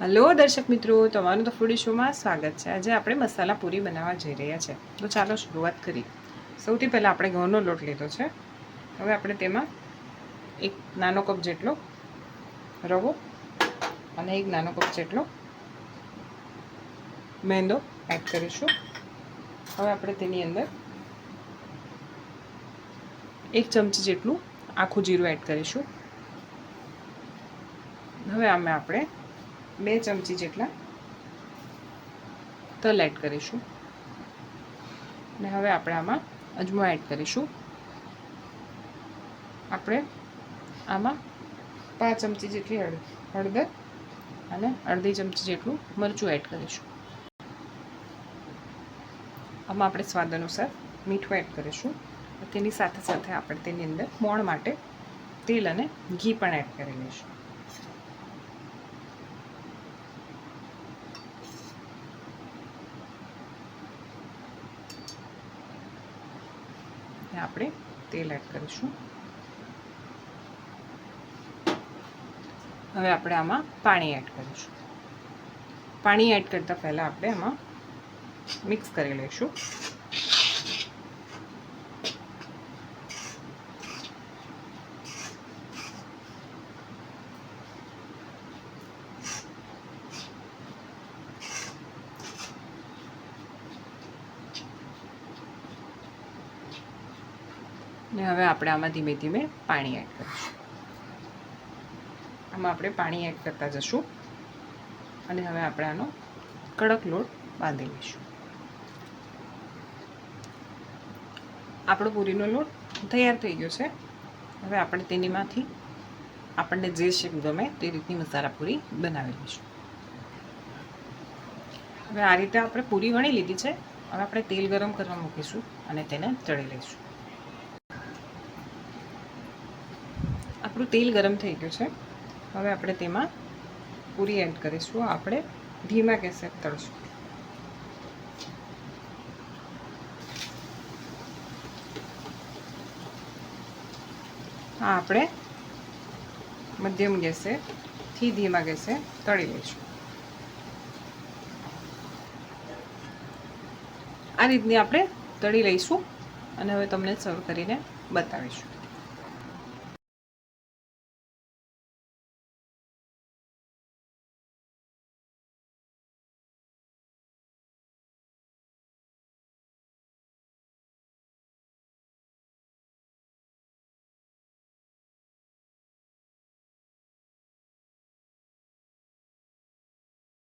Hello દર્શક મિત્રો, તમારું તો ફૂડી શોમાં સ્વાગત છે. આજે આપણે મસાલા પૂરી બનાવવા જઈ રહ્યા છે. તો ચાલો શરૂઆત કરી સૌથી પહેલાં આપણે ઘઉંનો લોટ લીધો છે. હવે આપણે તેમાં એક નાનો કપ જેટલો રવો અને એક નાનો કપ જેટલો મેંદો એડ કરીશું. હવે આપણે તેની અંદર એક ચમચી જેટલું આખું જીરું એડ કરીશું. હવે આમાં આપણે બે ચમચી જેટલા. તલ એડ કરીશું. અને હવે આપણે આમાં અજમો એડ કરીશું. આપણે આમાં પાંચ ચમચી જેટલી હળ, હળદર અને અડધી ચમચી જેટલું મરચું એડ કરીશું. આમાં આપણે સ્વાદ અનુસાર મીઠું એડ કરીશું. તેની સાથે સાથે આપણે તેની અંદર મોણ માટે તેલ અને ઘી પણ એડ કરી લઈશું. આપણે તેલ એડ કરીશું. હવે આપણે આમાં પાણી એડ કરીશું. પાણી એડ કરતાં પહેલાં આપણે આમાં મિક્સ કરી લઈશું. ને હવે આપણે આમાં ધીમે ધીમે પાણી એડ કરીશું. આમાં આપણે પાણી એડ કરતા જશું અને હવે આપણે આનો કડક લોટ બાંધી લઈશું. આપણો પૂરીનો લોટ તૈયાર થઈ ગયો છે. હવે આપણે તેનીમાંથી આપણને જે શેપ ગમે તે રીતની મસાલા પૂરી બનાવી લઈશું. હવે આ રીતે આપણે પૂરી વણી લીધી છે. હવે આપણે તેલ ગરમ કરવા મૂકીશું અને તેને તળી લઈશું. આપણું તેલ ગરમ થઈ ગયું છે. હવે આપણે તેમાં પૂરી એડ કરીશું. આપણે ધીમા ગેસે તળશું. હા, આપણે મધ્યમ ગેસે થી ધીમા ગેસે તળી લઈશું. આ રીતની આપણે તળી લઈશું અને હવે તમને સર્વ કરીને બતાવીશું.